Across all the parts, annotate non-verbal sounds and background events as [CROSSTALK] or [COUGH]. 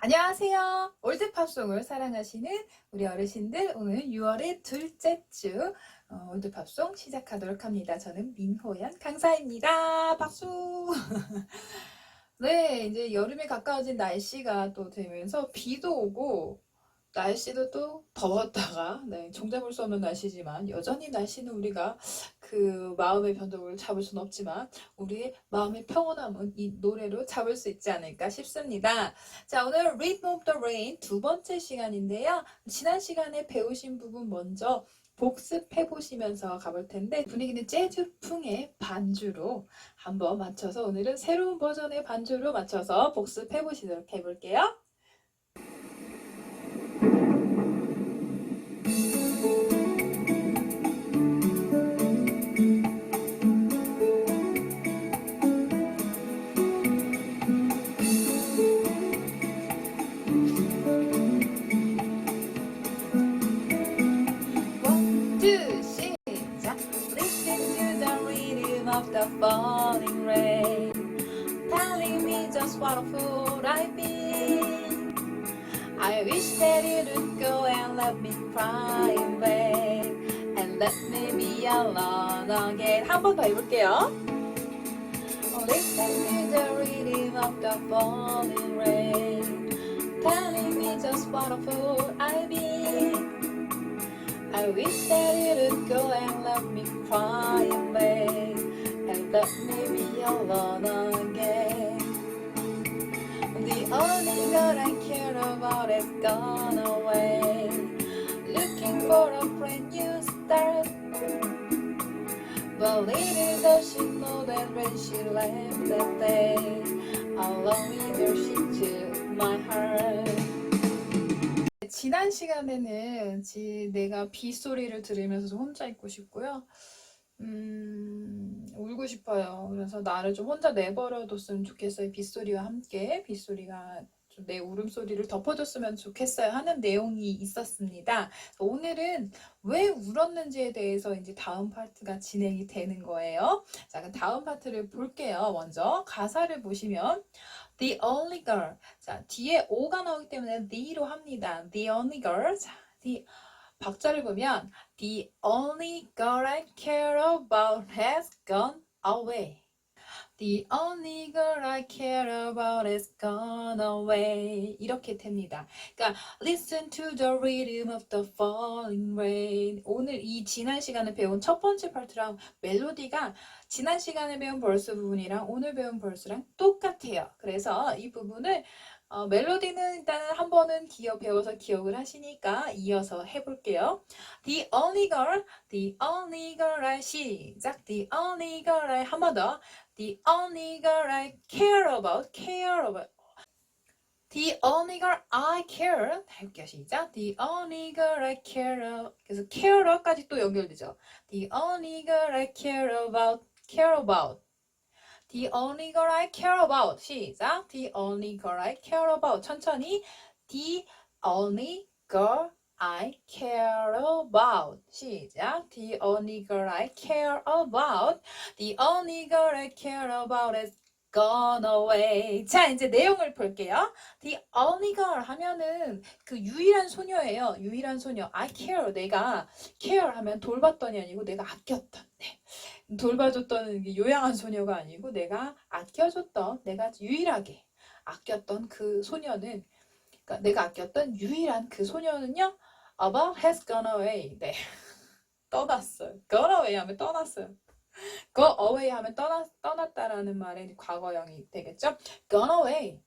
안녕하세요. 올드팝송을 사랑하시는 우리 어르신들 오늘 6월의 둘째 주 어, 올드팝송 시작하도록 합니다. 저는 민호연 강사입니다. 박수! [LAUGHS] 네, 이제 여름에 가까워진 날씨가 또 되면서 비도 오고 날씨도 또 더웠다가 네, 종잡을 수 없는 날씨지만 여전히 날씨는 우리가 그 마음의 변동을 잡을 수는 없지만 우리의 마음의 평온함은 이 노래로 잡을 수 있지 않을까 싶습니다. 자, 오늘 Rhythm of the Rain 두 번째 시간인데요. 지난 시간에 배우신 부분 먼저 복습해 보시면서 가볼 텐데 분위기는 재즈풍의 반주로 한번 맞춰서 오늘은 새로운 버전의 반주로 맞춰서 복습해 보시도록 해볼게요. let me be alone again. 한 번 더 해볼게요. Oh, listen to the rhythm of the falling rain, telling me just what a fool I've been. I wish that you'd go and let me cry in vain and let me be alone again. The only girl I care about is gone away, looking for a brand new Start. But little does she know that when she left that day, along with her she took my heart. 지난 시간에는 지 내가 빗소리를 들으면서 좀 혼자 있고 싶고요. 음, 울고 싶어요. 그래서 나를 좀 혼자 내버려뒀으면 좋겠어요. 빗소리와 함께 빗소리가 좀 내 울음소리를 덮어줬으면 좋겠어요 하는 내용이 있었습니다. 오늘은 왜 울었는지에 대해서 이제 다음 파트가 진행이 되는 거예요. 자, 그럼 다음 파트를 볼게요. 먼저 가사를 보시면 The only girl. 자, 뒤에 O가 나오기 때문에 the로 합니다. The only girl. 자, the 박자를 보면 The only girl I care about has gone away. The only girl I care about has gone away. 이렇게 됩니다. 그러니까 Listen to the rhythm of the falling rain. 오늘 이 지난 시간에 배운 첫 번째 파트랑 멜로디가 지난 시간에 배운 벌스 부분이랑 오늘 배운 벌스랑 똑같아요. 그래서 이 부분을 어, 멜로디는 일단 한 번은 기억 배워서 기억을 하시니까 이어서 해볼게요. The only girl, the only girl I 시작. The only girl I 한 번 더. The only girl I care about, care about. The only girl I care. 해볼게요. 시작. The only girl I care. about. 그래서 care까지 또 연결되죠. The only girl I care about, care about. The only girl I care about. 시작. The only girl I care about. 천천히. The only girl I care about. 시작. The only girl I care about. The only girl I care about is gone away. 자, 이제 내용을 볼게요. The only girl 하면은 그 유일한 소녀예요. 유일한 소녀. I care. 내가 care 하면 돌봤더니 아니고 내가 아꼈던. 네. 돌봐줬던 게 요양한 소녀가 아니고 내가 아껴줬던 내가 유일하게 아꼈던 그 소녀는 그러니까 내가 아꼈던 유일한 그 소녀는요 about has gone away 네 떠났어요 gone away 하면 떠났어요 go away 하면 떠났, 떠났다라는 말의 과거형이 되겠죠 gone away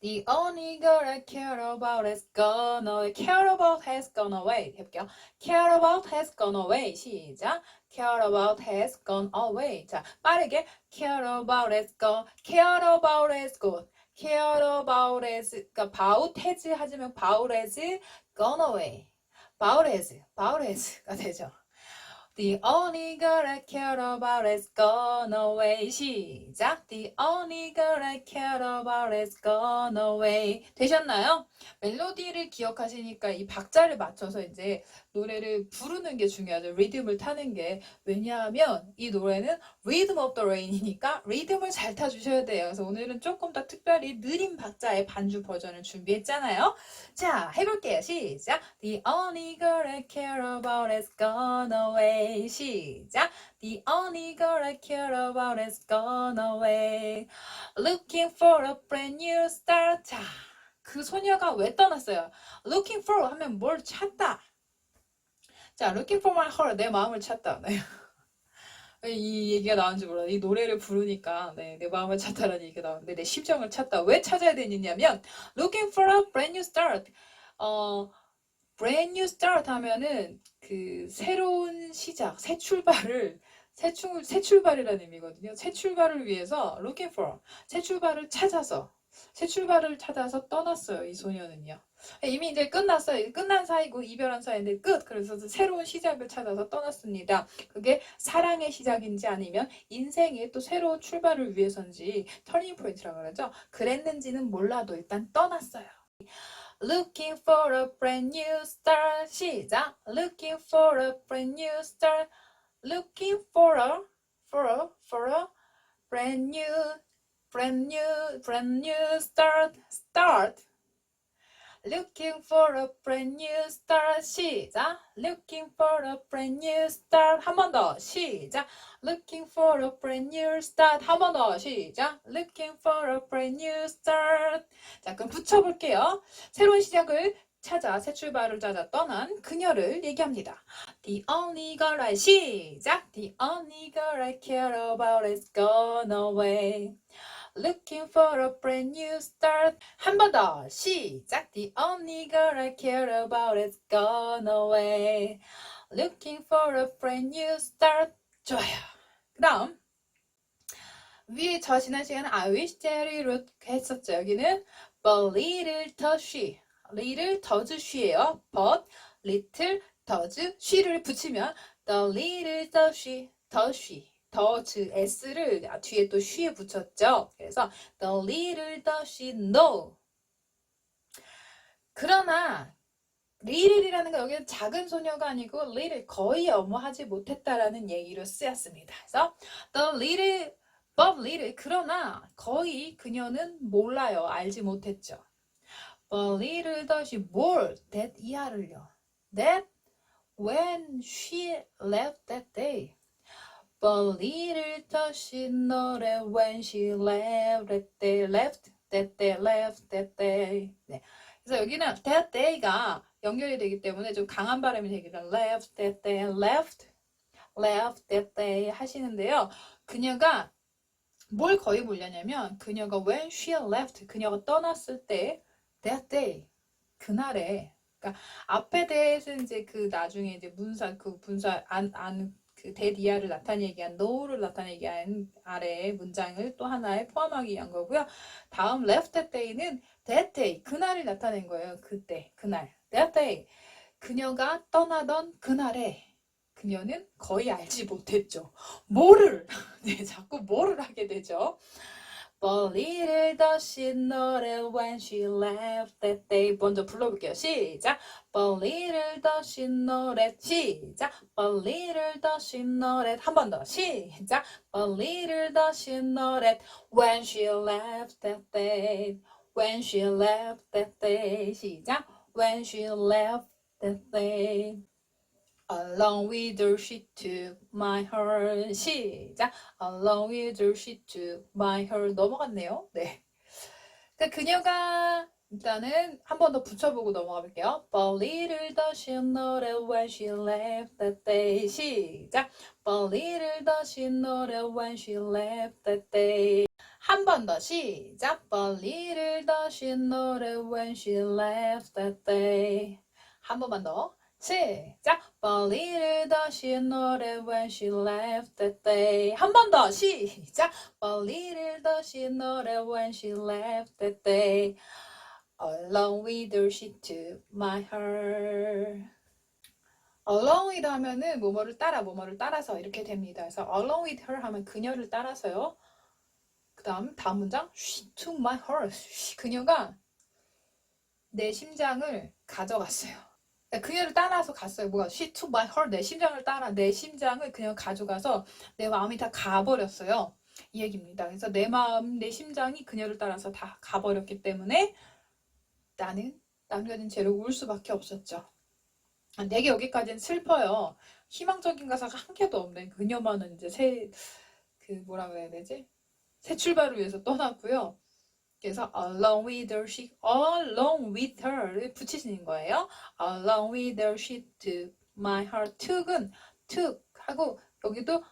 The only girl I care about has gone away. Care about has gone away. 해볼게요. Care about has gone away. 시작. Care about has gone away. 자, 빠르게. Care about has gone. Care about has gone. Care about has. 그러니까 about has 하지만 about has gone away. about has. about has가 되죠. The only girl I care about has gone away. 시작. The only girl I care about has gone away. 되셨나요? 멜로디를 기억하시니까 이 박자를 맞춰서 이제 노래를 부르는 게 중요하죠. 리듬을 타는 게. 왜냐하면 이 노래는 Rhythm of the Rain이니까 리듬을 잘 타주셔야 돼요. 그래서 오늘은 조금 더 특별히 느린 박자의 반주 버전을 준비했잖아요. 자, 해볼게요. 시작. The only girl I care about is gone away. 시작. The only girl I care about is gone away. Looking for a brand new start. 자, 그 소녀가 왜 떠났어요? Looking for 하면 뭘 찾다. 자, looking for my heart. 내 마음을 찾다. 네. 이 얘기가 나온지 몰라요. 이 노래를 부르니까 네, 내 마음을 찾다라는 얘기가 나오는데 내 심정을 찾다. 왜 찾아야 되느냐면 looking for a brand new start. 어, brand new start 하면은 그 새로운 시작, 새 출발을 새, 출, 새 출발이라는 의미거든요. 새 출발을 위해서 looking for 새 출발을 찾아서 새 출발을 찾아서 떠났어요. 이 소녀는요. 이미 이제 끝났어요. 끝난 사이고 이별한 사이인데 끝. 그래서 새로운 시작을 찾아서 떠났습니다. 그게 사랑의 시작인지 아니면 인생의 또 새로운 출발을 위해서인지 터닝 포인트라고 그러죠. 그랬는지는 몰라도 일단 떠났어요. Looking for a brand new start. 시작. Looking for a brand new start. Looking for a for a for a brand new brand new brand new start start. Looking for a brand new start. 시작. Looking for a brand new start. 한 번 더. 시작. Looking for a brand new start. 한 번 더. 시작. Looking for a brand new start. 자, 그럼 붙여볼게요. 새로운 시작을 찾아 새 출발을 찾아 떠난 그녀를 얘기합니다. The only girl I 시작. The only girl I care about is gone away. Looking for a brand new start. 한 번 더 시작. The only girl I care about is gone away. Looking for a brand new start. 좋아요. 그다음 위에 저 지난 시간에 I wish would 했었죠. 여기는 but little does she. little does she예요. but little does she를 붙이면 the little does she, does she. Does s를 뒤에 또 she에 붙였죠. 그래서 the little does she know. 그러나 little이라는 건 여기는 작은 소녀가 아니고 little 거의 업무하지 못했다라는 얘기로 쓰였습니다. 그래서 the little but little 그러나 거의 그녀는 몰라요. 알지 못했죠. but little does she more that 이하를요. that when she left that day. But little does she know that when she left that day, left that day, left that day. 네. 그래서 여기는 that day가 연결이 되기 때문에 좀 강한 발음이 되기도 left that day, left, left that day 하시는데요. 그녀가 뭘 거의 몰랐냐면 그녀가 when she left, 그녀가 떠났을 때 that day, 그날에 그러니까 앞에 대해서 이제 그 나중에 이제 문사 그 분사 안 안 그 대디아를 나타내기 위한 no를 나타내기 위한 아래의 문장을 또 하나에 포함하기 위한 거고요. 다음 left that day는 that day 그날을 나타낸 거예요. 그때 그날 that day 그녀가 떠나던 그날에 그녀는 거의 알지 못했죠. 뭐를 [LAUGHS] 네 자꾸 뭐를 하게 되죠. But little does she know that when she left that day 먼저 불러볼게요. 시작. But little does she know that 시작. But little does she know that 한 번 더 시작. But little does she know that when she left that day when she left that day 시작. When she left that day Along with her she took my heart 시작 Along with her she took my heart 넘어갔네요 네 그러니까 그녀가 일단은 한 번 더 붙여보고 넘어가 볼게요 But little does she know that when she left that day 시작 But little does she know that when she left that day 한 번 더 시작 But little does she know that when she left that day 한 번만 더 시작. She know that when she left that day. 한 번 더 시작. She know that when she left that day. Along with her she took my heart. Along with 하면은 뭐뭐를 따라 뭐뭐를 따라서 이렇게 됩니다. 그래서 along with her 하면 그녀를 따라서요. 그 다음 다음 문장 She took my heart. 그녀가 내 심장을 가져갔어요. 그녀를 따라서 갔어요. 뭐가 she took my heart 내 심장을 따라 내 심장을 그냥 가져가서 내 마음이 다 가버렸어요. 이 얘기입니다. 그래서 내 마음, 내 심장이 그녀를 따라서 다 가버렸기 때문에 나는 남겨진 채로 울 수밖에 없었죠. 아, 내게 여기까지는 슬퍼요. 희망적인 가사가 한 개도 없네. 그녀만은 이제 새, 그 뭐라 그래야 되지? 새 출발을 위해서 떠났고요. 그래서 along with her she, along with her를 붙이시는 거예요. along with her she took my heart. took은 took 하고 여기도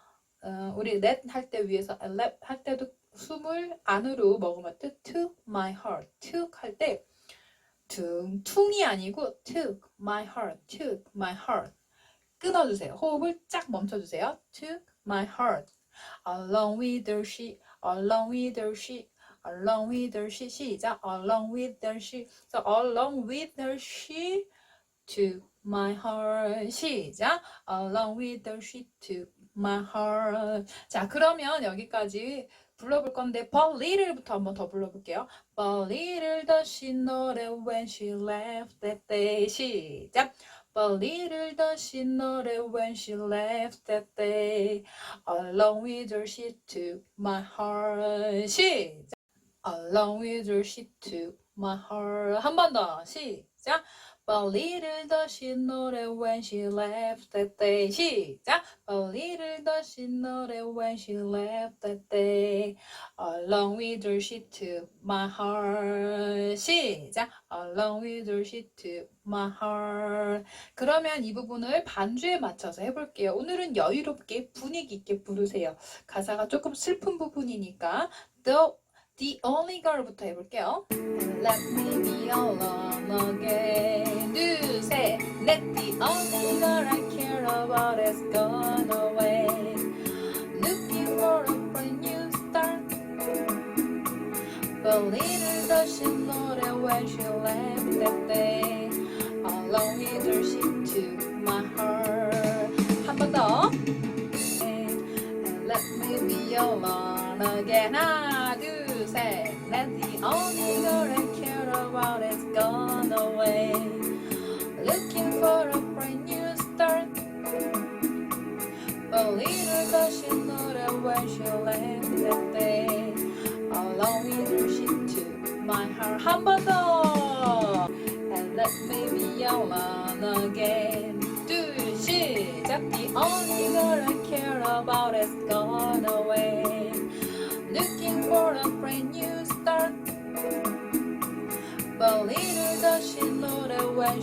어, 우리 let 할 때 위에서 let 할 때도 숨을 안으로 먹으면 또 took my heart. took 할 때 퉁, 퉁이 아니고 took my heart, took my heart. 끊어주세요. 호흡을 쫙 멈춰주세요. took my heart. along with her she, along with her she, along with her she, 시작. along with her she, so along with her she took my heart. 시작. along with her she took my heart. 자, 그러면 여기까지 불러볼 건데 but little부터 한번 더 불러볼게요. But little does she know that when she left that day 시작 But little does she know that when she left that day Along with her she took my heart 시작 Along with her she took my heart 한 번 더 시작 But little does she know that when she left that day 시작 But little does she know that when she left that day Along with her she took my heart 시작 Along with her she took my heart 그러면 이 부분을 반주에 맞춰서 해볼게요 오늘은 여유롭게 분위기 있게 부르세요 가사가 조금 슬픈 부분이니까 The, the only girl부터 해볼게요 Let me be alone again 둘셋넷 The only girl I care about has gone away Looking for a brand new start But little does she know that when she left that day Along with her she took my heart 한 번 더 And let me be alone again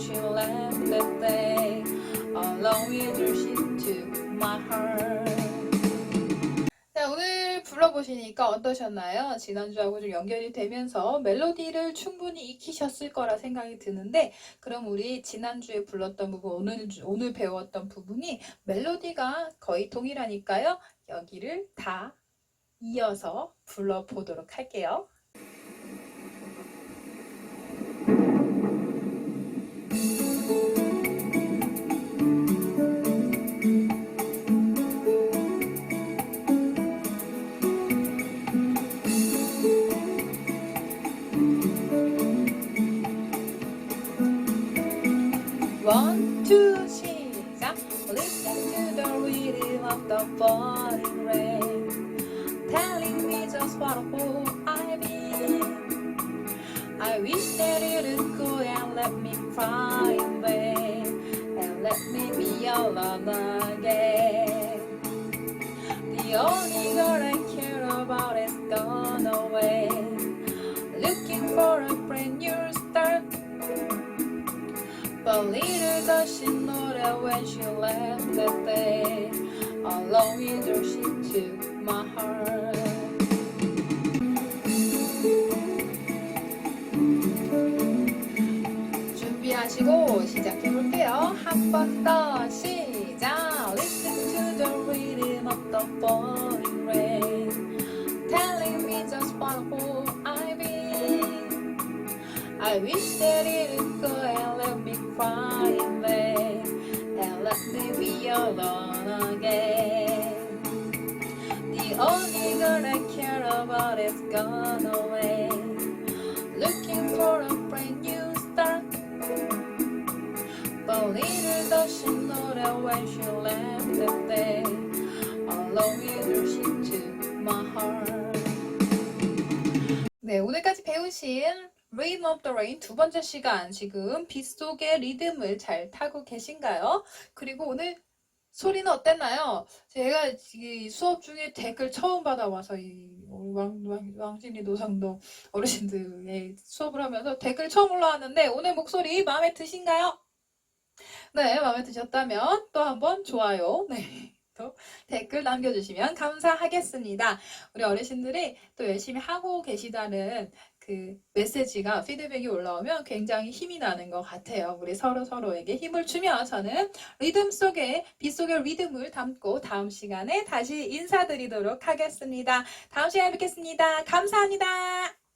She left that day Along with her she took my heart 자, 오늘 불러보시니까 어떠셨나요? 지난주하고 좀 연결이 되면서 멜로디를 충분히 익히셨을 거라 생각이 드는데, 그럼 우리 지난주에 불렀던 부분, 오늘, 주- 오늘 배웠던 부분이 멜로디가 거의 동일하니까요. 여기를 다 이어서 불러보도록 할게요. And let me be alone again. The only girl I care about is gone away, looking for a brand new start. But little does she know that when she left that day, along with her she took my heart. 하시고 시작해 볼게요. 한 번 더 시작. Listen to the rhythm of the falling rain, telling me just what fool I've been. I wish that it'd go and let me cry in vain and let me be alone again. The only girl I care about is gone away, looking for a she know that when she left that day, with her she took my heart. 네, 오늘까지 배우신 Rhythm of the Rain 두 번째 시간 지금 빗속의 리듬을 잘 타고 계신가요? 그리고 오늘 소리는 어땠나요? 제가 이 수업 중에 댓글 처음 받아와서 이 왕, 왕, 왕진이 노상도 어르신들의 수업을 하면서 댓글 처음 올라왔는데 오늘 목소리 마음에 드신가요? 네, 마음에 드셨다면 또 한번 좋아요. 네. [LAUGHS] 또 댓글 남겨주시면 감사하겠습니다. 우리 어르신들이 또 열심히 하고 계시다는 그 메시지가 피드백이 올라오면 굉장히 힘이 나는 것 같아요. 우리 서로 서로에게 힘을 주며 저는 리듬 속에 빗 속의 리듬을 담고 다음 시간에 다시 인사드리도록 하겠습니다. 다음 시간에 뵙겠습니다. 감사합니다.